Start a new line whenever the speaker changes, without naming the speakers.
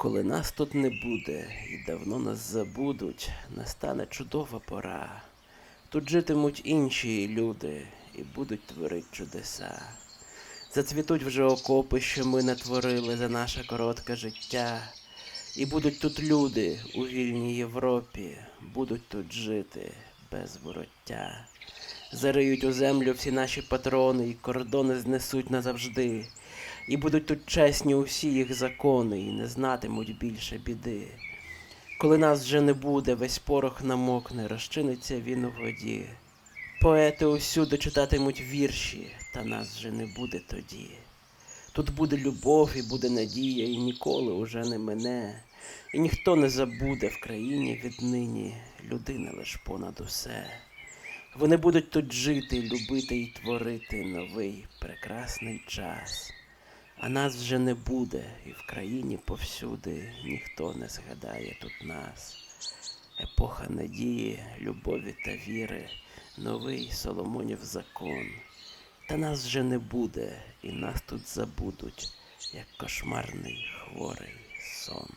Коли нас тут не буде і давно нас забудуть, настане чудова пора. Тут житимуть інші люди і будуть творити чудеса. Зацвітуть вже окопи, що ми натворили за наше коротке життя. І будуть тут люди у вільній Європі, будуть тут жити без вороття. Зариють у землю всі наші патрони і кордони знесуть назавжди. І будуть тут чесні усі їх закони, і не знатимуть більше біди. Коли нас вже не буде, весь порох намокне, розчиниться він у воді. Поети усюди читатимуть вірші, та нас вже не буде тоді. Тут буде любов і буде надія, і ніколи уже не мене. І ніхто не забуде в країні віднині людина лиш понад усе. Вони будуть тут жити, любити і творити новий прекрасний час. А нас вже не буде, і в країні повсюди ніхто не згадає тут нас. Епоха надії, любові та віри, новий Соломонів закон. Та нас вже не буде, і нас тут забудуть, як кошмарний хворий сон.